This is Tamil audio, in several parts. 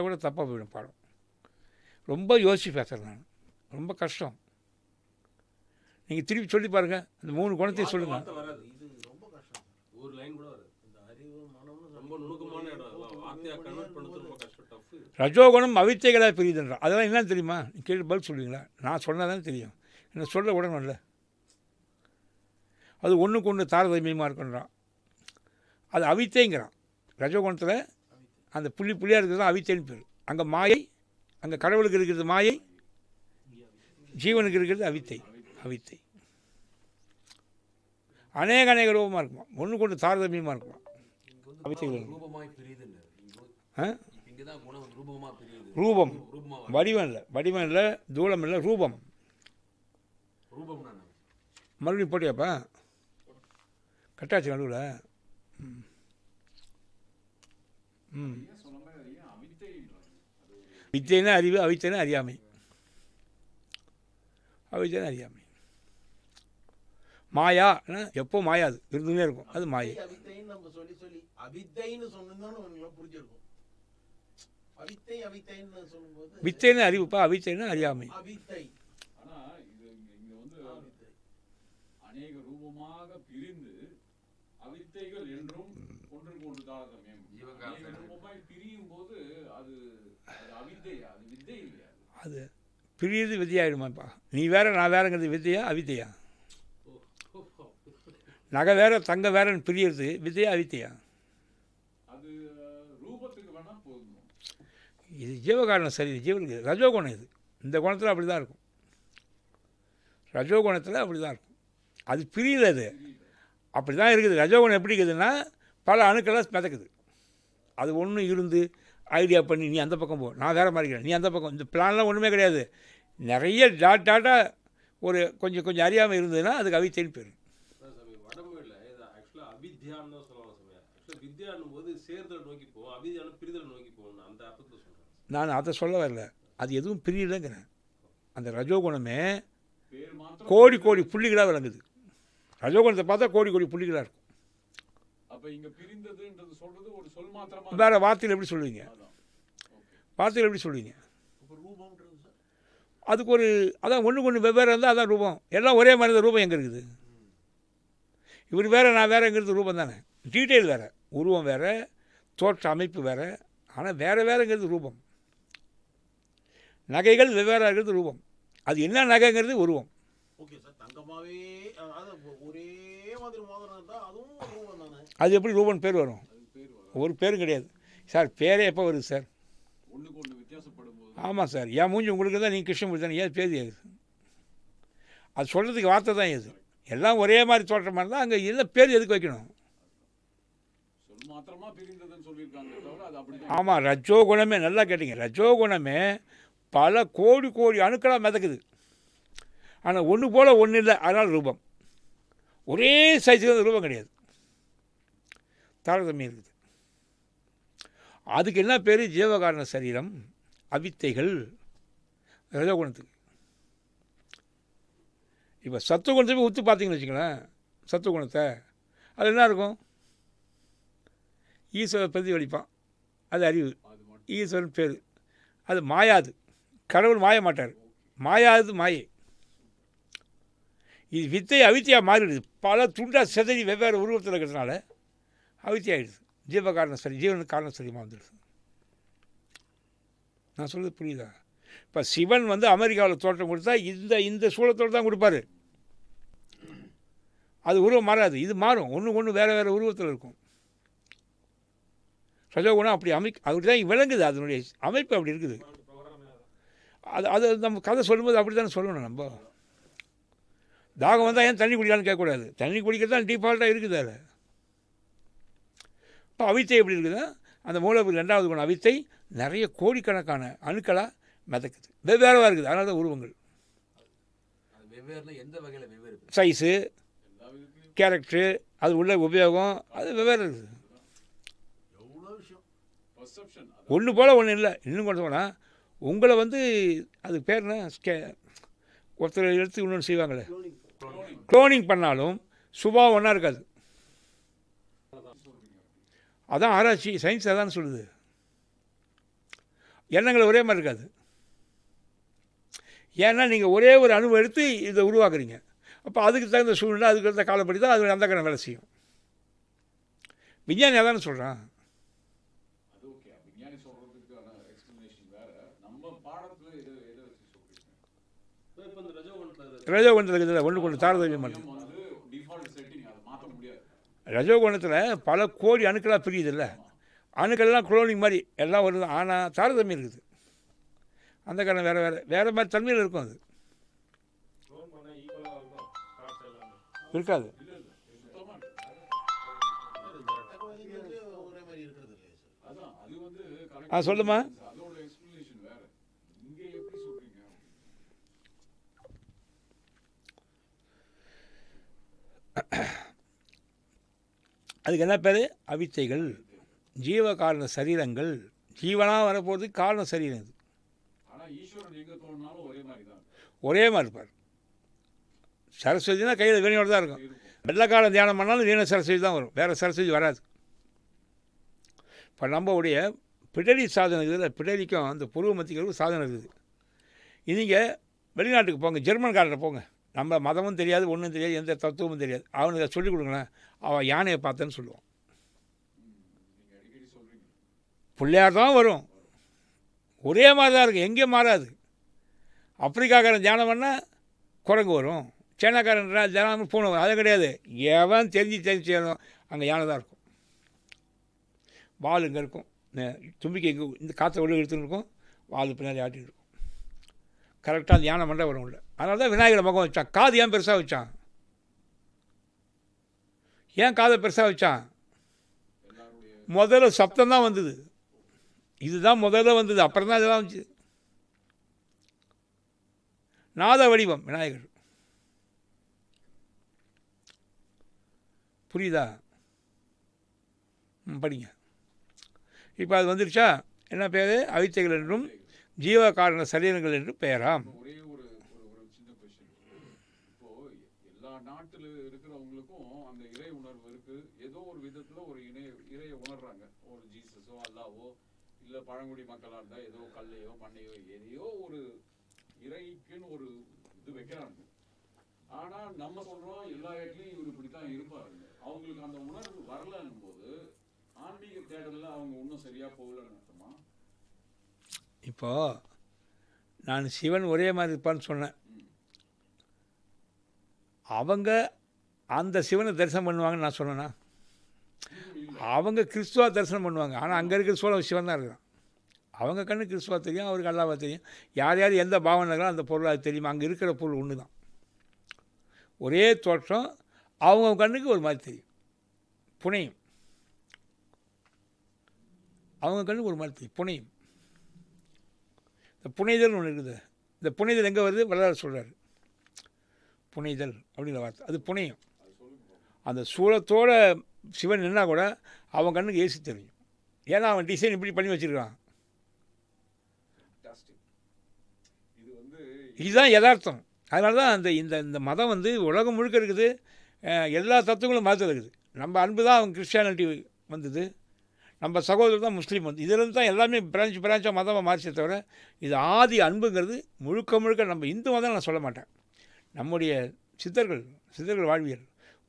கூட தப்பாக போயிடும் பாடம். ரொம்ப யோசித்து பேசுகிறேன் நான். ரொம்ப கஷ்டம். நீங்கள் திருப்பி சொல்லி பாருங்கள் அந்த மூணு குணத்தையும் சொல்லுங்கள் வார்த்தை வராது. இது ரொம்ப கஷ்டம். ஒரு லைன் கூட வராது. இந்த அறிவு மனம்னு ரொம்ப நுணுக்கமான இடம். அதெல்லாம் வார்த்தையா கன்வெர்ட் பண்ணுறது ரொம்ப கஷ்டம். டஃப் ரஜோகுணம் அவித்தைகளாக பிரியுதுன்றான் அதெல்லாம் என்னன்னு தெரியுமா? நீ கேட்டு பதில் சொல்லுவீங்களா? நான் சொன்னால் தானே தெரியும். என்ன சொல்ல உடனே அது ஒன்றுக்கு ஒன்று தாரதமியமாக இருக்குன்றான். அது அவித்தைங்கிறான். ரஜோகுணத்தில் அந்த புள்ளி புள்ளியாக இருக்கிறது தான் அவித்தைன்னு பேர். அங்கே மாயை அங்கே கடவுளுக்கு இருக்கிறது மாயை ஜீவனுக்கு இருக்கிறது அவித்தை அவித்தை. அநேக அநேக ரூபமாக இருக்குமா? ஒன்று தாரதமியமாக இருக்குமா? அவித்தைகள். ரூபம் வடிவம் இல்லை. வடிவம் இல்லை தூளம் இல்லை ரூபம்? மறுபடியும் போட்டியாப்பா? கட்டாச்சு நடுவில். வித்தைனா அறிவு அவித்தைனா அறியாமை. அவித்தைனா அறியாமை. மாயா எப்போ மாயாது? இருந்துகிட்டே இருக்கும். அது மாயை. அவித்தைன்னு நம்ம சொல்லி சொல்லி அவித்தைன்னு சொன்னோம்னு உங்களுக்கு புரிஞ்சிருக்கும். அவித்தை அவித்தைன்னு சொல்லும்போது வித்தைனா அறிவுப்பா அவித்தைனா அறியாமை. அவித்தை. ஆனா இது இங்க இங்க வந்து அவித்தை. அநேக ரூபமாக பிரிந்து அவித்தைகள் என்றும் ஒன்றுக்கு ஒன்று தாரதமியம் ஜீவகாந்த அநேக ரூபமாய் பிரியும் போது அது அது பிரியுது வித்தியாயிடுமாப்பா நீ வேற நான் வேறங்கிறது வித்தையா அவித்தையா? நகை வேற தங்க வேறன்னு பிரியறது வித்தையா அவித்தையா? இது ஜீவகாரணம் சரி இது ஜீவனுக்கு ரஜோகுணம் இது. இந்த குணத்தில் அப்படி தான் இருக்கும். ரஜோகுணத்தில் அப்படி தான் இருக்கும். அது பிரியல அது. அப்படி தான் இருக்குது. ரஜோகுணம் எப்படி இருக்குதுன்னா பல அணுக்களாக மிதக்குது. அது ஒன்று இருந்து ஐடியா பண்ணி நீ அந்த பக்கம் போ நான் வேறு மாதிரி இருக்கிறேன். நீ அந்த பக்கம் இந்த பிளான்லாம் ஒன்றுமே கிடையாது. நிறைய டாட் டாட்டாக ஒரு கொஞ்சம் கொஞ்சம் அறியாமல் இருந்ததுன்னா அதுக்கு அவித்தைன்னு பேர் சொல்கிறேன் நான் அதை சொல்ல வரல. அது எதுவும் பிரியலைங்கிறேன். அந்த ரஜோகுணமே கோடி கோடி புள்ளிகளாக விளங்குது. ரஜோகுணத்தை பார்த்தா கோடி கோடி புள்ளிகளாக இருக்கும் அப்ப இங்க பிரிந்ததுன்றது சொல்றது ஒரு சொல் மாத்திரமா வேறு வார்த்தையில் எப்படி சொல்லுவீங்க? வார்த்தையில் எப்படி சொல்லுவீங்க? இப்போ ரூபம்ன்றது சார். அதுக்கு ஒரு அதான் ஒன்றுக்கு ஒன்று வெவ்வேறு இருந்தால் அதான் ரூபம். எல்லாம் ஒரே மாதிரி தான் ரூபம் எங்கே இருக்குது? இவர் வேறு நான் வேறுங்கிறது ரூபம் தானே. டீட்டெயில் வேறு. உருவம் வேறு. தோற்ற அமைப்பு வேறு. ஆனால் வேறு வேறுங்கிறது ரூபம். நகைகள் வெவ்வேறாக இருக்கிறது ரூபம். அது என்ன நகைங்கிறது? உருவம். ஓகே சார் தங்கமாவே அஹ், அது ஒரே மாதிரி மோதிரம் இருந்தால் அதுவும் ஒரு ரூபம் தானே அது எப்படி ரூபன் பேர் வரும்? ஒரு பேரும் கிடையாது. சார் பேரே எப்போ வருது சார்? ஆமாம் சார். ஏன் மூஞ்சி உங்களுக்கு தான் நீங்கள் கிருஷ்ணமூர்த்தி தானே? ஏன் பேர் ஏது அது சொல்கிறதுக்கு வார்த்தை தான் எது எல்லாம் ஒரே மாதிரி தோற்றமாக இருந்தால் அங்கே என்ன பேர் எதுக்கு வைக்கணும்? ஆமாம் ரஜோ குணமே நல்லா கேட்டீங்க. ரஜோ குணமே பல கோடி கோடி அணுக்களாக மிதக்குது. ஆனால் ஒன்று போல் ஒன்றும் இல்லை. அதனால் ரூபம். ஒரே சைஸுக்கு ரூபம் கிடையாது. தாரதமியம் இருக்குது அதுக்கு என்ன பேர்? ஜீவகாரண சரீரம் அவித்தைகள் ரஜகுணத்துக்கு. இப்போ சத்துவகுணத்தை போய் உத்து பார்த்தீங்கன்னு வச்சுங்களேன் சத்துவகுணத்தை அது என்ன இருக்கும்? ஈஸ்வரன் பிரதிபலிப்பான். அது அறிவு. ஈஸ்வரன் பேர். அது மாயாது. கடவுள் மாய மாட்டார். மாயாது மாயை. இது வித்தை அவித்தையாக மாறிடுது. பல துண்டா சிதறி வெவ்வேறு உருவத்தில் இருக்கிறதுனால அவித்தியாயிடுது ஜீவகாரணம் சரி ஜீவனுக்கு காரணம் சரியாக வந்துடுது நான் சொல்கிறது புரியுதா இப்போ சிவன் வந்து அமெரிக்காவில் தோற்றம் கொடுத்தா இந்த இந்த சூழத்தோடு தான் கொடுப்பாரு அது உருவம் மாறாது இது மாறும் ஒன்று ஒன்று வேறு வேறு உருவத்தில் இருக்கும் ரஜோகுணம் அப்படி அமை அப்படி தான் விளங்குது அதனுடைய அமைப்பு அப்படி இருக்குது அது அது நம்ம கதை சொல்லும்போது அப்படி தானே சொல்லணும் நம்ம தாகம் வந்தால் ஏன் தண்ணி குடிக்கலான்னு கேட்கக்கூடாது தண்ணி குடிக்கிறது தான் டிஃபால்ட்டாக இருக்குது அதில் இப்போ அவித்தை எப்படி இருக்குதுன்னா அந்த மூலவர் ரெண்டாவது குணம் அவித்தை நிறைய கோடிக்கணக்கான அணுக்களாக மிதக்குது. வெவ்வேறாக இருக்குது அதனால தான் உருவங்கள். அது வெவ்வேறுனா எந்த வகையில வெவ்வேறு சைஸு கேரக்டரு அது உள்ள உபயோகம் அது வெவ்வேறு இருக்குது. ஒன்று போல் ஒன்றும் இல்லை. இன்னும் கொண்டு போனால் உங்களை வந்து அது பேர் என்ன? ஸ்கே ஒருத்தர் எடுத்து இன்னொன்று செய்வாங்களே. க்ளோனிங் பண்ணாலும் சுபாவம் ஒன்றா இருக்காது. அதான் ஆராய்ச்சி சயின்ஸ் அதான் சொல்லுது. எண்ணங்கள் ஒரே மாதிரி இருக்காது. ஏன்னா நீங்கள் ஒரே ஒரு அணுவை எடுத்து இதை உருவாக்குறீங்க. அப்போ அதுக்கு தகுந்த சூழ்நிலை அதுக்கு தகுந்த காலப்படி தான் அது அந்த கணம் வேலை செய்யும். விஞ்ஞானி அதானே சொல்கிறான் அது ஓகே விஞ்ஞானி சொல்றதுக்கான எக்ஸ்பிளனேஷன் ரஜோகோணத்தில் பல கோடி அணுக்களாக பிரியுதுல்ல. அணுக்கள்லாம் குளோனிங் மாதிரி எல்லாம் வருது ஆனால் தாரதமியம் இருக்குது. அந்த காரணம் வேறு வேறு வேறு மாதிரி தன்மையில் இருக்கும் அது. இருக்காது. ஆ சொல்லுமா? Yeah. அதுக்கு என்ன பேர்? அவித்தைகள். ஜீவ காரண சரீரங்கள். ஜீவனாக வரப்போகிறது காரண சரீரம் இது. ஒரே மாதிரி இருப்பார். சரஸ்வதினா கையில் வீணையோடு தான் இருக்கும். வெள்ளக்காலம் தியானம் பண்ணாலும் வீண சரஸ்வதி தான் வரும். வேறு சரஸ்வதி வராது. இப்போ நம்மளுடைய பிடரி சாதனை இதில் பிடரிக்கும் அந்த புருவ மத்திகளுக்கும் சாதனை இருக்குது. நீங்கள் வெளிநாட்டுக்கு போங்க. ஜெர்மன்காரரை போங்க. நம்ம மதமும் தெரியாது ஒன்றும் தெரியாது எந்த தத்துவமும் தெரியாது. அவனுக்கு அதை சொல்லிக் கொடுங்களேன். அவன் யானையை பார்த்தேன்னு சொல்லுவான். பிள்ளையார் தான் வரும். ஒரே மாதிரி தான் இருக்கும் எங்கேயும் மாறாது. ஆப்பிரிக்காக்காரன் தியானம் பண்ணால் குரங்கு வரும். சைனாக்காரன் தியானம் பூனை வரும். அது கிடையாது. எவன் தெரிஞ்சு தெரிஞ்சு செய்யணும் அங்கே யானை தான் இருக்கும். வால் இங்கே இருக்கும் தும்பிக்கை இங்கே இந்த காற்றை உள்ள எடுத்துன்னு இருக்கும். வால் பின்னாடி ஆட்டிட்டு இருக்கும். கரெக்டாக அந்த யானை மண்டை வரும் உள்ள அதனால தான் விநாயகரை முகம் வச்சான். காது ஏன் பெருசாக வச்சான்? ஏன் காதை பெருசாக வச்சான்? முதல்ல சப்தம் தான் வந்தது. இதுதான் முதல்ல வந்தது. அப்புறம் தான் இதெல்லாம் வந்துச்சு. நாத வடிவம் விநாயகர். புரியுதா? ம் படிங்க. இப்போ அது வந்துருச்சா? என்ன பேர்? அவித்தைகள் என்றும் ஜீவ காரண சரீரங்கள் என்று பெயராம் ஒரே ஒரு ஒரு ஒரு சின்ன கொஸ்டின் இப்போ எல்லா நாட்டுல இருக்கிறவங்களுக்கும் அந்த இறை உணர்வு இருக்கு ஏதோ ஒரு விதத்துல ஒரு இணை இறையை உணர்றாங்க ஒரு ஜீசஸோ அல்லாவோ இல்ல பழங்குடி மக்களா இருந்தா ஏதோ கல்லையோ மண்ணையோ எதையோ ஒரு இறைக்குன்னு ஒரு இது வைக்கிறாங்க. ஆனா நம்ம சொல்றோம் எல்லா இடத்துலயும் இவர் இப்படித்தான் இருப்பாருங்க அவங்களுக்கு அந்த உணர்வு வரலன்னும் போது ஆன்மீக தேடல்ல அவங்க இன்னும் சரியா போகலன்னு அர்த்தமா? இப்போ நான் சிவன் ஒரே மாதிரி இருப்பான்னு சொன்னேன். அவங்க அந்த சிவனை தரிசனம் பண்ணுவாங்கன்னு நான் சொன்னேன்னா அவங்க கிறிஸ்துவா தரிசனம் பண்ணுவாங்க. ஆனால் அங்கே இருக்கிற சோழ சிவன் தான் இருக்கிறான் அவங்க கண்ணு கிறிஸ்துவா தெரியும் அவருக்கு அல்லாவா தெரியும் யார் யார் எந்த பாவனை இருக்கிறோம் அந்த பொருள் அது தெரியும்? அங்கே இருக்கிற பொருள் ஒன்று தான் ஒரே தோற்றம் அவங்க கண்ணுக்கு ஒரு மாதிரி தெரியும். புனையும். அவங்க கண்ணுக்கு ஒரு மாதிரி தெரியும். புனையும். இந்த புனைதல் ஒன்று இருக்குது. இந்த புனைதல் எங்கே வருது? வரலாறு சொல்கிறாரு புனைதல் அப்படிங்கிற வார்த்தை. அது புனையும். அந்த சூழத்தோட சிவன் நின்னா கூட அவன் கண்ணுக்கு ஏசி தெரியும். ஏன்னா அவன் டிசைன் இப்படி பண்ணி வச்சிருக்கான். Fantastic. இது வந்து இதுதான் யதார்த்தம். அதனால தான் அந்த இந்த இந்த மதம் வந்து உலகம் முழுக்க இருக்குது. எல்லா தத்துவங்களும் மதத்தில் இருக்குது. நம்ம அன்பு தான் அவங்க கிறிஸ்டியானிட்டி வந்தது. நம்ம சகோதரர் தான் முஸ்லீம் வந்து. இதிலிருந்து தான் எல்லாமே பிரான்ச் பிரான்ச்சாக மதமாக மாறிச்சே தவிர இது ஆதி அன்புங்கிறது முழுக்க முழுக்க நம்ம இந்து மதம் நான் சொல்ல மாட்டேன். நம்முடைய சித்தர்கள் சித்தர்கள் வாழ்வியல்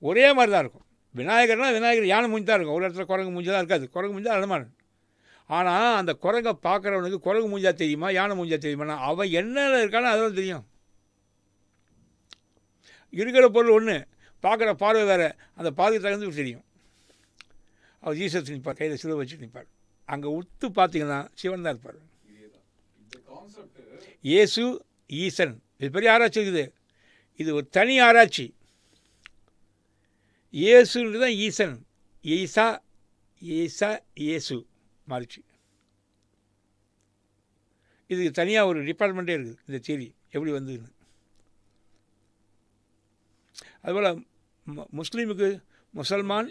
ஒரே மாதிரி தான் இருக்கும். விநாயகர்னால் விநாயகர் யானை மூஞ்சி தான் இருக்கும். ஒரு இடத்துல குரங்கு மூஞ்சி தான் இருக்காது. குரங்கு மூஞ்சி தான் அனுமான். ஆனால் அந்த குரங்கை பார்க்குறவனுக்கு குரங்கு மூஞ்சா தெரியுமா யானை மூஞ்சா தெரியுமானா அவன் என்னென்ன இருக்கானோ அதெல்லாம் தெரியும். இருக்கிற பொருள் ஒன்று பார்க்குற பார்வை வேறு அந்த பார்வை தகுந்து தெரியும். அவர் ஜீசஸ் நிற்பார் கையில் சிலுவை வச்சு நிற்பார். அங்கே உத்து பார்த்தீங்கன்னா சிவன் தான் இருப்பார். இயேசு ஈசன். இது பெரிய ஆராய்ச்சி இருக்குது. இது ஒரு தனி ஆராய்ச்சி. இயேசுன்றது தான் ஈசன். ஈசா ஈசா இயேசு. மாறிச்சு இதுக்கு தனியாக ஒரு டிபார்ட்மெண்ட்டே இருக்குது இந்த தியரி எப்படி வந்ததுன்னு. அதுபோல் முஸ்லீமுக்கு முசல்மான்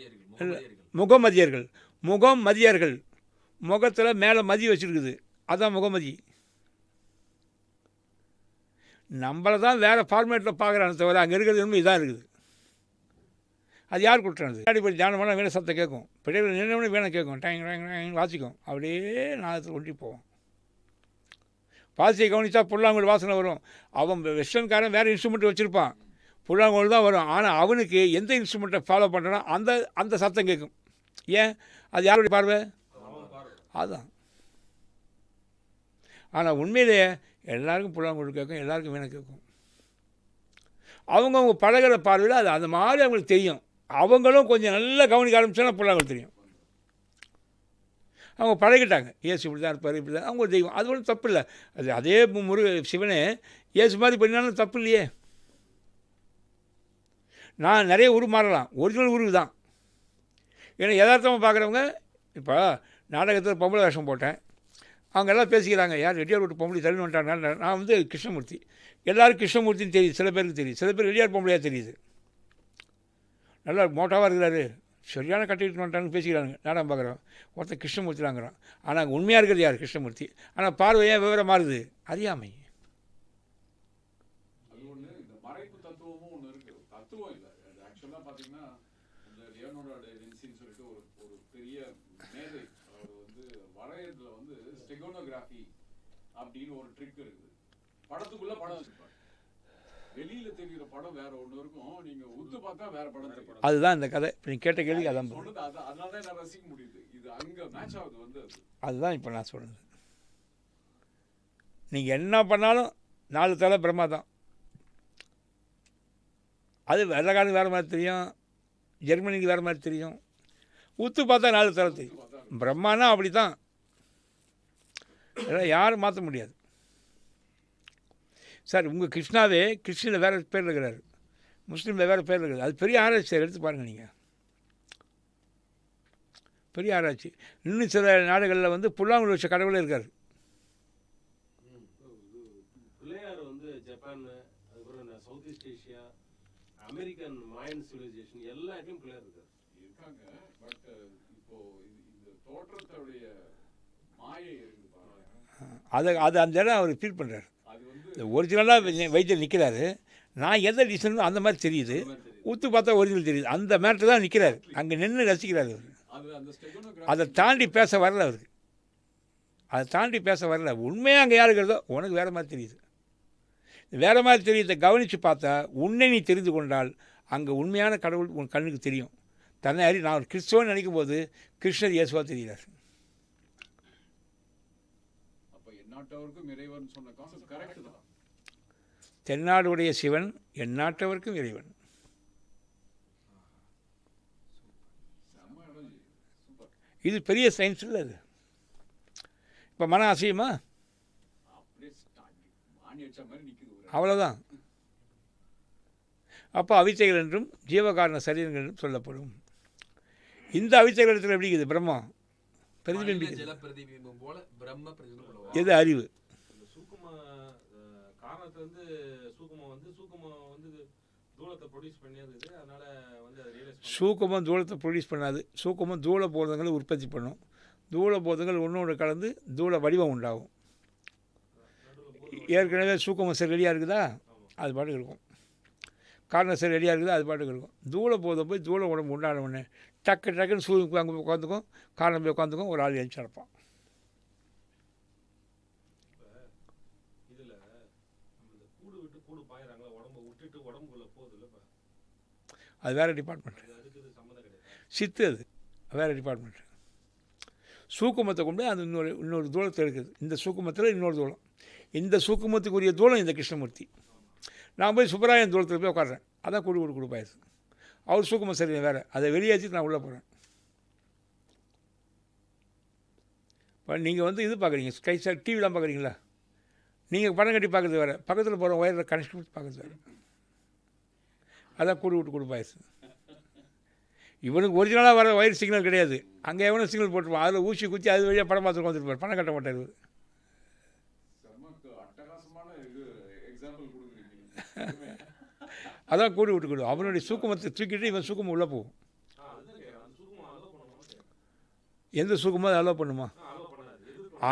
முகமதியர்கள். முகமதியர்கள். முகம் முகத்தில் மேலே மதி வச்சுருக்குது. அதுதான் முகமதி. நம்மளை தான் வேறு ஃபார்மேட்டில் பார்க்குறாங்க தவிர அங்கே இருக்கிறது உண்மை இதாக இருக்குது. அது யார் கொடுத்துறது? பின்னாடி போய் தியானம் பண்ணால் வேணும் சத்தம் கேட்கும். பிள்ளைகள் நின்று வேணும் கேட்கும். டேங் டேங் டேங் வாசிக்கும். அப்படியே நாளத்தில் ஒட்டி போவோம் வாசியை கவனித்தா புல்லாங்குழல் வாசனை வரும். அவன் வெஸ்டர்ன்காரன் வேறு இன்ஸ்ட்ருமெண்ட் வச்சுருப்பான். புல்லாங்குழல் தான் வரும். ஆனால் அவனுக்கு எந்த இன்ஸ்ட்ருமெண்ட்டை ஃபாலோ பண்ணுறானோ அந்த அந்த சத்தம் கேட்கும். ஏன்? அது யாருடைய பார்வை? அதுதான் ஆனால் உண்மையிலேயே எல்லாருக்கும் புல்லாங்குழல் கேட்கும் எல்லாருக்கும் வேணும் கேட்கும். அவங்கவுங்க பழகுற பார்வையில் அது அந்த மாதிரி அவங்களுக்கு தெரியும். அவங்களும் கொஞ்சம் நல்லா கவனிக்க ஆரம்பிச்சோன்னா பிள்ளைங்களுக்கு தெரியும். அவங்க பழகிட்டாங்க. இயேசு இப்படி தான் இருப்பார் இப்படி தான் அவங்க தெய்வம். அது ஒன்றும் தப்பு இல்லை. அது அதே முரு சிவனே இயேசு மாதிரி பண்ணினாலும் தப்பு இல்லையே. நான் நிறைய உரு மாறலாம். ஒரிஜினல் உருவு தான். ஏன்னா யதார்த்தமாக பார்க்குறவங்க இப்போ நாடகத்தில் பொம்பளை வேஷம் போட்டேன். அவங்க எல்லாம் பேசிக்கிறாங்க யார் ரெடியார் விட்டு பொம்பளை தள்ளி வந்துட்டாங்க? நான் வந்து கிருஷ்ணமூர்த்தி. எல்லாரும் கிருஷ்ணமூர்த்தின்னு தெரியுது. சில பேருக்கு தெரியுது. சில பேர் ரெடியார் பொம்பளையாக தெரியுது. நல்லா மோட்டாவாக இருக்கிறாரு. சரியான கட்டிட்டு வந்துட்டான்னு பேசிக்கிறாங்க நாடகம் பார்க்குறோம் ஒருத்தர் கிருஷ்ணமூர்த்தி தாங்கிறான் ஆனால் அங்கே உண்மையாக இருக்கிறது யார்? கிருஷ்ணமூர்த்தி. ஆனால் பார்வையே விவரம் மாறுது? அறியாமை. அது தத்துவமும் தத்துவம் அப்படின்னு ஒரு ட்ரிக் இருக்குது படத்துக்குள்ள படம் வெளியில தெரியுற படம் வேற ஒண்ணு இருக்கும். நீங்க உத்து பார்த்தா வேற படம் தெரியும். அதுதான் இந்த கதை. இப்போ நீ கேட்ட கேள்வி அதான். பதில். சொன்னது அதான் அதனால தான் நான் ரசிக்க முடியுது. இது அங்க மேட்ச் ஆகுது வந்து அது. அதுதான் இப்போ நான் சொல்கிறது நீங்கள் என்ன பண்ணாலும் நாலு தலை பிரம்மா தான். அது வெள்ளக்காரனுக்கு வேறு மாதிரி தெரியும். ஜெர்மனிக்கு வேறு மாதிரி தெரியும். உத்து பார்த்தா நாலு தலை தெரியும். பிரம்மானா அப்படி தான் யாரும் மாற்ற முடியாது. சார் உங்கள் கிருஷ்ணாவே கிறிஸ்டினில் வேறு பேர் இருக்கிறாரு. முஸ்லீமில் வேறு பேர் இருக்குது அது பெரிய ஆராய்ச்சி சார் எடுத்து பாருங்கள் நீங்கள் பெரிய ஆராய்ச்சி. இன்னும் சில நாடுகளில் வந்து புல்லாங்குழல் வச்ச கடவுளே இருக்கார். அமெரிக்கன் மாயன் சிவிலைசேஷன் எல்லா இடத்துலயும் பிள்ளையார் இருக்காரு. இருக்காங்க பட் இப்போ இந்த தோற்றத்துடைய மாயை பாருங்க. அதை அது அந்த இடம் அவர் ஃபீல் பண்ணுறாரு ஒரிஜினலாக வைத்தியர் நிற்கிறாரு நான் எதை டிசைனோ அந்த மாதிரி தெரியுது. ஊத்து பார்த்தா ஒரிஜினல் தெரியுது. அந்த மேட்டர் தான் நிற்கிறாரு அங்கே நின்று ரசிக்கிறாரு அவர். அது தாண்டி பேச வரல அவருக்கு அதை தாண்டி பேச வரல. உண்மையாக அங்கே யார் இருக்கிறதோ உனக்கு வேறு மாதிரி தெரியுது. வேறு மாதிரி தெரியுதை கவனித்து பார்த்தா உன்னை நீ தெரிந்து கொண்டால் அங்கே உண்மையான கடவுள் உன் கண்ணுக்கு தெரியும். தன்னை அறி நான் ஒரு கிறிஸ்தவன் நினைக்கும் போது கிருஷ்ணர் இயேசுவா தெரிகிறார். அப்ப எந்நாட்டவருக்கும் இறைவன் சொன்ன கான்செப்ட் கரெக்ட் தான். தென்னாடுடைய சிவன் எந்நாட்டவர்க்கும் இறைவன். இது பெரிய சயின்ஸ் இல்லை அது. இப்போ மன அசையுமா? அவ்வளோதான் அப்போ அவித்தைகள் என்றும் ஜீவகாரண சரீரங்கள் என்றும் சொல்லப்படும். இந்த அவித்தைகள் இடத்துல எப்படி இருக்குது? பிரம்மா. பிரதிபிம்பம் எது அறிவு? அஹ், காரணத்துல இருந்து சூக்குமம் வந்து சூக்குமம் வந்து தூளத்தை ப்ரொடியூஸ் பண்ணியது அதனால வந்து அதை ரியலைஸ் தூளத்தை ப்ரொடியூஸ் பண்ணாது. சூக்கமும் தூள போதங்களை உற்பத்தி பண்ணும். தூள போதங்கள் ஒன்றோடு கலந்து தூள வடிவம் உண்டாகும். ஏற்கனவே சூக்கமம் சரி ரெடியாக இருக்குதா? அது பாட்டுக்கு இருக்கும். காரணம் சரி ரெடியாக இருக்குதா? அது பாட்டுக்கு இருக்கும். தூள போதம் போய் தூள உடம்பு உண்டான உடனே டக்கு டக்குன்னு சூ அங்கே உட்காந்துக்கும் காரணம் போய் உட்காந்துக்கும் ஒரு ஆள் எழுச்சி நடப்பான் இதுல நம்ம இந்த கூடு விட்டு கூடு பாயிறாங்களா உடம்ப விட்டுட்டு உடம்புக்குள்ள போகுதுல்ல இப்ப அது வேறு டிபார்ட்மெண்ட் சித்து அது வேறு டிபார்ட்மெண்ட் சூக்குமத்தை கொண்டு அந்த அது இன்னொரு இன்னொரு தூளத்தை எடுக்குது. இந்த சூக்குமத்தில் இன்னொரு தூளம். இந்த சூக்குமத்துக்குரிய தூளம் இந்த கிருஷ்ணமூர்த்தி. நான் போய் சுப்பராயன் தூளத்தில் போய் உட்காடுறேன் அதான் குடு குடு கொடுப்பாயிருது அவர் சூக்குமம் சரி வேறு. அதை வெளியேற்றிட்டு நான் உள்ளே போகிறேன் இப்போ நீங்கள் வந்து இது பார்க்குறீங்க. ஸ்கை சார் டிவிலாம் பார்க்குறீங்களா? நீங்கள் பணம் கட்டி பார்க்குறது வேறு. பக்கத்தில் போகிற ஒயரில் கனெக்ட் பண்ணி பார்க்குறது வேறு. அதான் கூடு விட்டு கொடுப்பாயிருது இவனுக்கு ஒரிஜினலாக வர ஒயர் சிக்னல் கிடையாது. அங்கே எவனும் சிக்னல் போட்டுருவான் அதில் ஊசி குத்தி அது வழியாக படம் பார்த்துட்டு வந்துருப்பார் பணம் கட்ட மாட்டார் அதான் கூடு விட்டு கொடு அவனுடைய சூக்குமத்தை தூக்கிட்டு இவன் சூக்குமம் உள்ளே போகும். சூக்குமம் எந்த சூக்குமோ அதை அலோவ் பண்ணுமா?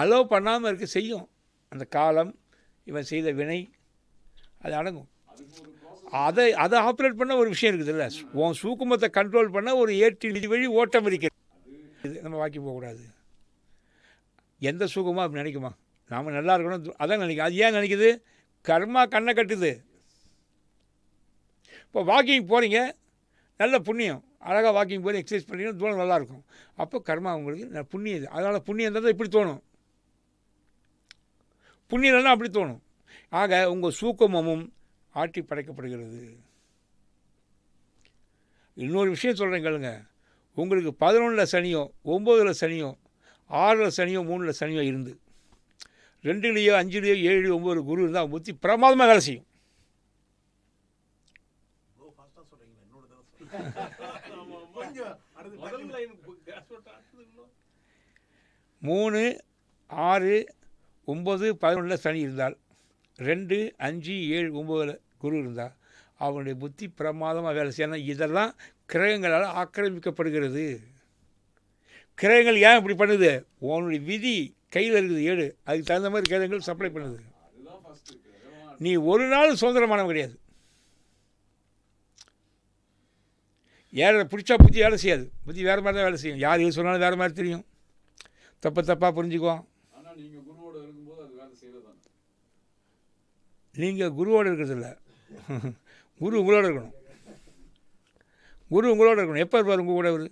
அலோவ் பண்ணாமல் இருக்க செய்யும். அந்த காலம் இவன் செய்த வினை அது அடங்கும். அதை அதை ஆப்ரேட் பண்ண ஒரு விஷயம் இருக்குதுல்ல. உன் சூக்குமத்தை கண்ட்ரோல் பண்ண ஒரு ஏற்றி இது வழி ஓட்டம் இருக்கிறது. இது நம்ம வாக்கி போகக்கூடாது எந்த சுகமாக அப்படி நினைக்குமா? நாம் நல்லா இருக்கணும். அதான் நினைக்கும் அது ஏன் நினைக்குது? கர்மா கண்ணை கட்டுது. இப்போ வாக்கிங் போகிறீங்க நல்ல புண்ணியம். அழகாக வாக்கிங் போய் எக்ஸசைஸ் பண்ணிங்கன்னா தூரம் நல்லாயிருக்கும் அப்போ கர்மா உங்களுக்கு புண்ணியம் இது. அதனால் புண்ணியம் இருந்தால் தான் இப்படி தோணும். புண்ணியம் இல்லைன்னா அப்படி தோணும். ஆக உங்கள் சூக்கமமும் ஆட்டி படைக்கப்படுகிறது. இன்னொரு விஷயம் சொல்கிறேன் கேளுங்க. உங்களுக்கு பதினொன்றில் சனியோ ஒம்போதில் சனியோ ஆறில் சனியோ மூணில் சனியோ இருந்து. ரெண்டுலேயோ அஞ்சுலேயோ ஏழு ஒம்பது குரு இருந்தால் புத்தி பிரமாதமாக வேலை செய்யும். மூணு ஆறு ஒம்பது பதினொன்றில் சனி இருந்தால் ரெண்டு அஞ்சு ஏழு ஒம்போதில் குரு இருந்தால் அவனுடைய புத்தி பிரமாதமாக வேலை செய்யணும் இதெல்லாம் கிரகங்களால் ஆக்கிரமிக்கப்படுகிறது. கிரகங்கள் ஏன் இப்படி பண்ணுது? உன்னுடைய விதி கையில் இருக்குது ஏழு அதுக்கு தகுந்த மாதிரி கிரகங்கள் சப்ளை பண்ணுது. நீ ஒரு நாள் சுதந்திரமானவன் கிடையாது. ஏழை பிடிச்சா புத்தி வேலை செய்யாது. புத்தி வேறு மாதிரி தான் வேலை செய்யும். யார் எது சொன்னாலும் வேறு மாதிரி தெரியும். தப்பு தப்பாக புரிஞ்சுக்குவோம் நீங்கள் குருவோடு இருக்கிறதில்ல குரு உங்களோட இருக்கணும். குரு உங்களோட இருக்கணும். எப்போ இருப்பார் உங்கள் கூட அவர்?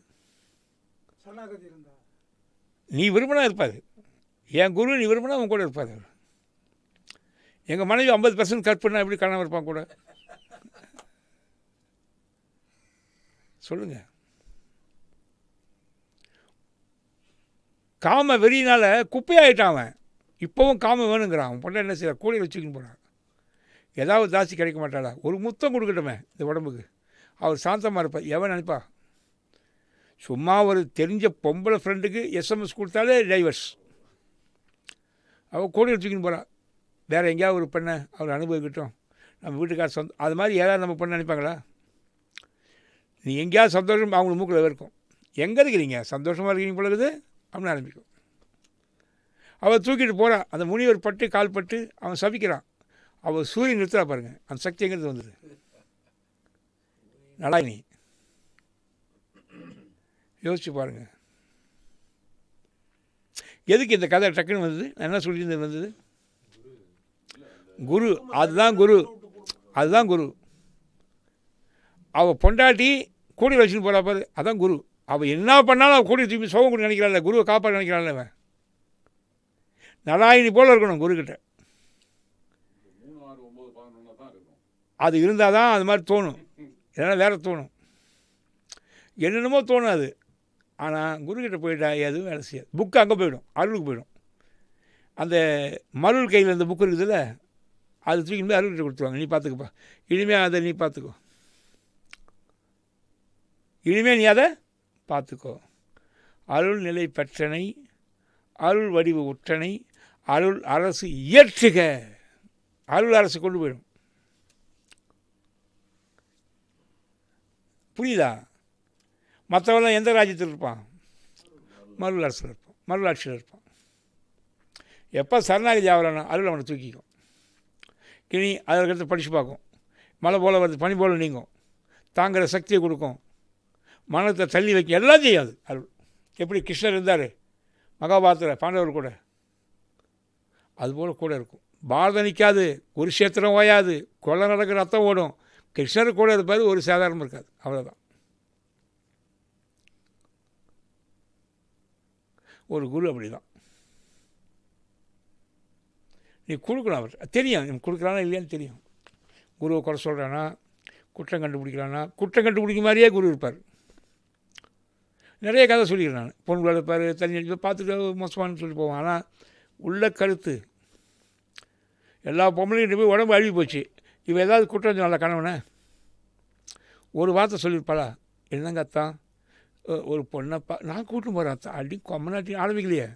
நீ விரும்பினா இருப்பார். என் குரு நீ விரும்பினா உன் கூட இருப்பார் அவர். எங்கள் மனைவி ஐம்பது பர்சன்ட் கட் பண்ணால் எப்படி கணவன் இருப்பான் கூட? சொல்லுங்கள் காம வெறியினால் குப்பையாயிட்டான் அவன். இப்போவும் காம வேணுங்கிறான். அவன் பொண்ணை என்ன செய்யற கூடையில் வச்சுக்கின்னு போகிறான் ஏதாவது தாசி கிடைக்க மாட்டாளா? ஒரு முத்தம் கொடுக்கட்டுமே இந்த உடம்புக்கு. அவர் சாந்தமாக இருப்பார். எவன் நினைப்பா? சும்மா ஒரு தெரிஞ்ச பொம்பளை ஃப்ரெண்டுக்கு எஸ்எம்எஸ் கொடுத்தாலே டைவர்ஸ் அவள் கோடி எடுத்துக்கின்னு போகிறான் வேறு எங்கேயாவது ஒரு பெண்ணை அவர் அனுபவிக்கட்டும். நம்ம வீட்டுக்கார சொந்த அது மாதிரி யாராவது நம்ம பொண்ணு நினைப்பாங்களா? நீ எங்கேயாவது சந்தோஷம் அவங்க மூக்கில் இருக்கும் எங்கே இருக்கிறீங்க? சந்தோஷமாக இருக்கிறீங்க போல இருக்குது. அப்படின்னு ஆரம்பிக்கும். அவள் தூக்கிட்டு போகிறான் அந்த முனிவர் பட்டு கால் பட்டு அவன் சபிக்கிறான். அவள் சூரியன் நிறுத்துறா பாருங்க. அந்த சக்தி எங்கிறது வந்தது? நடாயினி யோசிச்சு பாருங்க. எதுக்கு இந்த கதை டக்குன்னு வந்தது? நான் என்ன சொல்லியிருந்தது வந்தது? குரு. அதுதான் குரு. அதுதான் குரு. அவள் பொண்டாட்டி கூடி வச்சுன்னு போகிறா பாரு. அதான் குரு. அவள் என்ன பண்ணாலும் அவள் கூடி திரும்பி சோகம் கூட நினைக்கிறாள் குருவை காப்பாற்ற நினைக்கிறாள் அவன். நலாயினி போல் இருக்கணும் குருக்கிட்ட மூணு ஆறு ஒன்பது பதினொன்னா தான் இருக்கும் அது இருந்தால் தான் அது மாதிரி தோணும். இல்லைன்னா வேறு தோணும். என்னென்னமோ தோணும் அது. ஆனால் குருக்கிட்ட போயிட்டா எதுவும் வேலை செய்யாது. புக்கு அங்கே போயிடும். அருளுக்கு போயிடும். அந்த மருள் கையில் அந்த புக்கு இருக்குதுல்ல அது தூக்கி போய் அருள்கிட்ட கொடுத்துருவாங்க. நீ பார்த்துக்கப்பா. இனிமேல் அதை நீ பார்த்துக்கோ. இனிமேல் நீ அதை பார்த்துக்கோ. அருள் நிலை பெற்றனை அருள் வடிவு உற்றனை அருள் அரசு இயற்றுக. அருள் அரசு கொண்டு போயிடும். புரியுதா? மற்றவெல்லாம் எந்த ராஜ்யத்தில் இருப்பான்? மருள் அரசில் இருப்பான். மருள் ஆட்சியில் இருப்பான். எப்போ சரணாகதி ஆகலான்னா அருள் அவனை தூக்கிக்கும். கிணி அதற்கடுத்து படித்து பார்க்கும். மழை போல் வருது பனி போல் நீங்கும். தாங்குகிற சக்தியை கொடுக்கும். மனத்தை தள்ளி வைக்க எல்லாம் செய்யாது அருள். எப்படி கிருஷ்ணர் இருந்தார்? மகாபாரத்தில் பாண்டவர் கூட. அதுபோல் கூட இருக்கும். பாரத நிற்காது குருஷேத்திரம் ஓயாது. கொலை நடக்கிற ரத்தம் ஓடும். கிருஷ்ணர் கூட இருப்பார் ஒரு சாதாரணம் இருக்காது. அவ்வளோதான் ஒரு குரு அப்படி தான் நீ கொடுக்கணும் அவர். தெரியும் நீ கொடுக்குறானா இல்லையான்னு தெரியும். குருவை குறை சொல்கிறானா குற்றம் கண்டுபிடிக்கிறானா குற்றம் கண்டுபிடிக்க மாதிரியே குரு இருப்பார். நிறைய கதை சொல்லிக்கிறேன் நான். பொண்ணு இருப்பார் தண்ணி அடிப்பார் பார்த்துட்டு மோசமானு சொல்லி போவான். ஆனால் உள்ள கருத்து எல்லா பொம்பளையும் போய் உடம்பு அழுகி போச்சு. இவ ஏதாவது குற்றம் சொன்னால கணவனை? ஒரு வார்த்தை சொல்லியிருப்பாளா? என்னங்க அத்தான் ஒரு பொண்ணை பா நான் கூட்டின்னு போகிறேன் அத்தான் அடி கொம்மநாட்டி ஆரம்பிக்கலையே.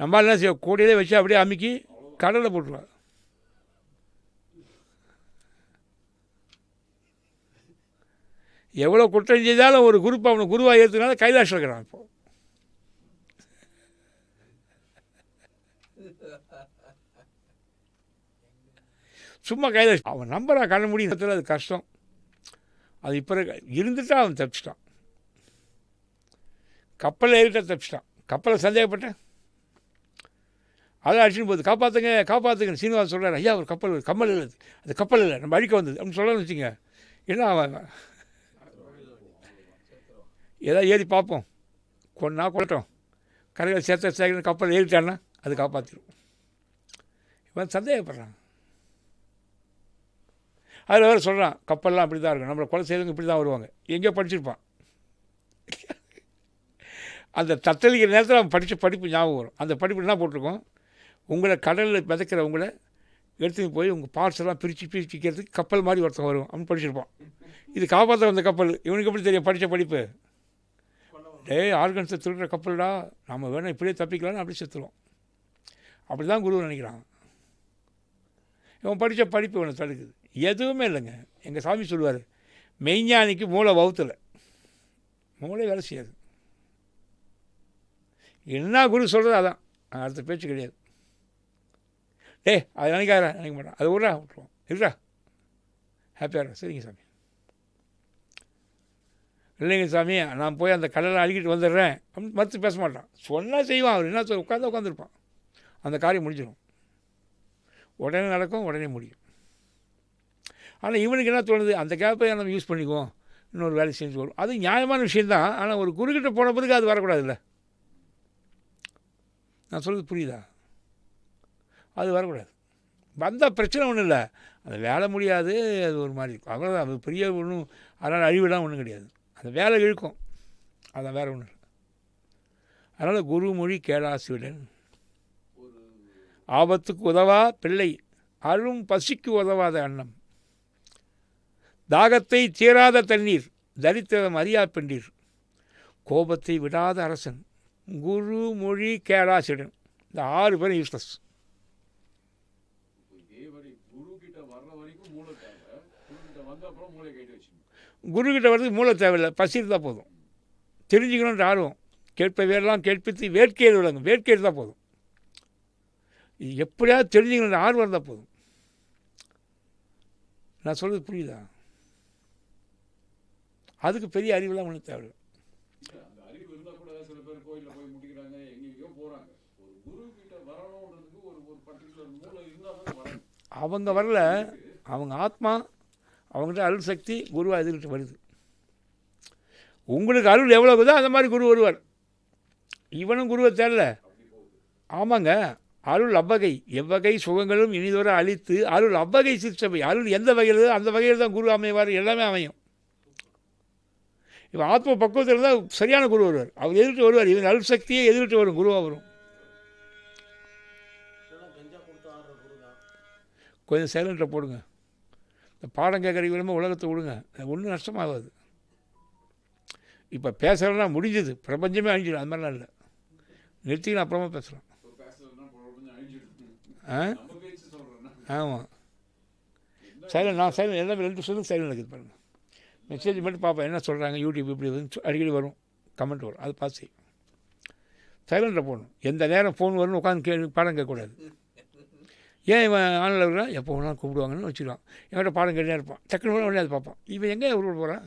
நம்ம என்ன செய்ய கூடையிலே வச்சு அப்படியே அமுக்கி கடலில் போட்டுருவா. எவ்வளோ குற்றம் செய்தாலும் ஒரு குரூப் அவனை குருவாக ஏற்றுனால கைலாஷ் இருக்கிறான் இப்போ. சும்மா கையில் அவன் நம்பரா கண்ண முடியும் அது கஷ்டம். அது இப்போ இருந்துட்டா அவன் தப்பிச்சிட்டான். கப்பலில் ஏறிட்டா தப்பிச்சிட்டான். கப்பலை சந்தேகப்பட்டேன். அதை அடிச்சுன்னு போகுது. காப்பாற்றுங்க காப்பாற்றுங்க சீனிவாசன் சொல்கிறார் ஐயா ஒரு கப்பல் கப்பல் கம்மல் இல்லை. அது. கப்பல் இல்லை. நம்ம அழிக்க வந்தது. அப்படின்னு சொல்லணும்னு வச்சுங்க என்ன அவன்? ஏதாவது ஏறி பார்ப்போம். கொன்னா கொள்ளட்டும் கரையில் சேர்த்த சேர்க்கணும் கப்பல் ஏறிட்டான்னா அது காப்பாற்றிடும் இவன் சந்தேகப்படுறான். அதில் வேறு சொல்கிறான் கப்பல்லாம் அப்படி தான் இருக்கும் நம்மளை கொலை செய்தவங்க இப்படி தான் வருவாங்க. எங்கேயோ படிச்சிருப்பான். அந்த தத்தளிக்கிற நேரத்தில் அவன் படித்த படிப்பு ஞாபகம் வரும். அந்த படிப்பு என்ன போட்டிருக்கோம்? உங்களை கடலில் மிதக்கிறவங்கள எடுத்துன்னு போய் உங்கள் பார்ட்ஸ் பிரித்து பிரிச்சுக்கிறதுக்கு கப்பல் மாதிரி ஒருத்தன் வரும் அப்படின்னு படிச்சிருப்பான். இது காப்பாற்ற வந்த கப்பல். இவனுக்கு எப்படி தெரியும் படித்த படிப்பு? டேய் ஆர்கன்ஸை திருடுற கப்பல்டா. நம்ம வேணால் இப்படியே தப்பிக்கலாம்னு அப்படி செத்துருவோம். அப்படி தான் குரு நினைக்கிறான். இவன் படித்த படிப்பு இவனை தடுக்குது. எதுவுமே இல்லைங்க. எங்கள் சாமி சொல்லுவார் மெய்ஞானிக்கு மூளை வகுத்தில். மூளை வேலை செய்யாது. என்ன குரு சொல்கிறது அதான். அடுத்த பேச்சு கிடையாது. டேய் அது நினைக்காத நினைக்க மாட்டான். அது விட்றா விட்ருவோம் இருக்கா ஹாப்பியாக சரிங்க சாமி. இல்லைங்க சாமி நான் போய் அந்த கடலை அழுகிட்டு வந்துடுறேன். அப்படின்னு மறுத்து பேச மாட்டான். சொன்னால் செய்வான் அவர். என்ன சொல் உட்காந்து உட்காந்துருப்பான் அந்த காரியம் முடிஞ்சிடும் உடனே நடக்கும் உடனே முடியும். ஆனால் இவனுக்கு என்ன தோணுது? அந்த கேப்பை நம்ம யூஸ் பண்ணிக்குவோம். இன்னொரு வேலை செஞ்சு வரும். அது நியாயமான விஷயந்தான் ஆனால் ஒரு குருக்கிட்ட போன பிறகு அது வரக்கூடாதுல்ல. நான் சொல்கிறது புரியுதா? அது வரக்கூடாது. வந்தால் பிரச்சனை ஒன்றும் இல்லை. அந்த வேலை முடியாது. அது ஒரு மாதிரி இருக்கும். அவ்வளோதான் அது பெரிய ஒன்றும் அதனால் அழிவுலாம் ஒன்றும் கிடையாது. அந்த வேலை இழுக்கும். அதான் வேறு ஒன்றும் இல்லை. அதனால் குருமொழி கேளாசிவிடன் ஆபத்துக்கு உதவா பிள்ளை. அரும் பசிக்கு உதவாத அன்னம். தாகத்தை தீராத தண்ணீர் தரித்திரம் அறியா பெண்டீர். கோபத்தை விடாத அரசன் குரு மொழி கேளாசிடன். இந்த ஆறு பேரும் யூஸ்லெஸ் குரு மூளை குருக்கிட்ட வர்றதுக்கு மூளை தேவையில்லை. பசி இருந்தால் போதும். தெரிஞ்சுக்கணுன்ற ஆர்வம். கேட்பவையெல்லாம் கேட்பித்து வேட்கையில் விளங்கும் வேட்கை இருந்தால் போதும். எப்படியாவது தெரிஞ்சுக்கணுன்ற ஆர்வம் இருந்தால் போதும். நான் சொல்கிறது புரியுதா? அதுக்கு பெரிய அறிவுலாம் ஒன்றும் தான் வராங்க அவங்க வரல அவங்க ஆத்மா அவங்ககிட்ட அருள் சக்தி குருவாக எதிர்கிட்ட வருது. உங்களுக்கு அருள் எவ்வளோ இருக்குதோ அந்த மாதிரி குரு வருவார். இவனும் குருவை தேடல. ஆமாங்க அருள் அவ்வகை. எவ்வகை சுகங்களும் இனிதோற அழித்து அருள் அவ்வகை சிற்சபை. அருள் எந்த வகையில் அந்த வகையில் தான் குரு அமைவார் எல்லாமே அமையும். இவன் ஆத்ம பக்குவத்தில் இருந்தால் சரியான குரு வருவார். அவர் எதிர்த்து வருவார். இவன் அருள் சக்தியே எதிர்த்து வரும் குருவாக வரும். கொஞ்சம் சைலண்ட்டில் போடுங்க. இந்த பாடம் கேட்குற விரும்ப உலகத்தை விடுங்க. ஒன்றும் நஷ்டமாகாது. இப்போ பேசுகிறதுனா முடிஞ்சது. பிரபஞ்சமே அழிஞ்சிடும். அது மாதிரிலாம் இல்லை. நிறுத்திக்கணும் அப்புறமா பேசுகிறோம் ஆ? ஆமாம் சைலண்ட் நான் சைலண்ட் எல்லாம் ரெண்டு சொல்லுங்கள் சைலண்ட் இருக்குது பாருங்கள் மெசேஜ் மட்டும் பார்ப்பேன். என்ன சொல்கிறாங்க யூடியூப் இப்படி வந்து அடிக்கடி வரும். கமெண்ட் வரும். அது பார்த்து செய்யும் சைலண்டில் போகணும் எந்த நேரம் ஃபோன் வரும்னு உட்காந்து கே பாடம் கேட்கக்கூடாது. ஏன் இவன் ஆன்லைனில் இருக்கிறான் எப்போ வேணாலும் கூப்பிடுவாங்கன்னு வச்சுருவான் என்கிட்ட பாடம் கேட்டே இருப்பான். டக்குனு உடனே அது பார்ப்பான். இவன் எங்கே உருவ போகிறான்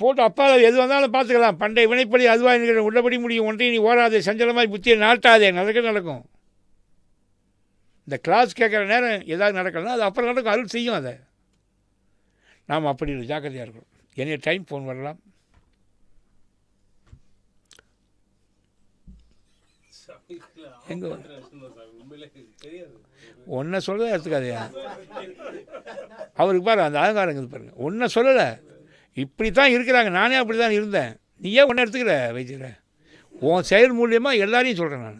போட்டு அப்பா எது வந்தாலும் பார்த்துக்கலாம். பண்டைய வினைப்படி அதுவாக இருக்கிற உள்ளபடி முடியும். ஒன்றையும் நீ ஓடாதே சஞ்சலமாய் புத்தியை நாட்டாதே. நடக்க நடக்கும். இந்த கிளாஸ் கேட்குற நேரம் ஏதாவது நடக்கலன்னா அது அப்புறம் நடக்கும். அருள் செய்யும் அதை. நாம் அப்படி இல்லை ஜாக்கிரதையாக இருக்கணும். எனி டைம் ஃபோன் வரலாம். எங்க? ஒன்றை சொல்ல எடுத்துக்காதே அவருக்கு பாரு அந்த அலங்காரம் இருக்குது பாருங்க. ஒன்றை சொல்லலை. இப்படி தான் இருக்கிறாங்க. நானே அப்படி தான் இருந்தேன். நீ ஏன் ஒன்றை எடுத்துக்கிற வைத்தியரை. உன் செயல் மூலியமாக எல்லாரையும் சொல்கிறேன் நான்.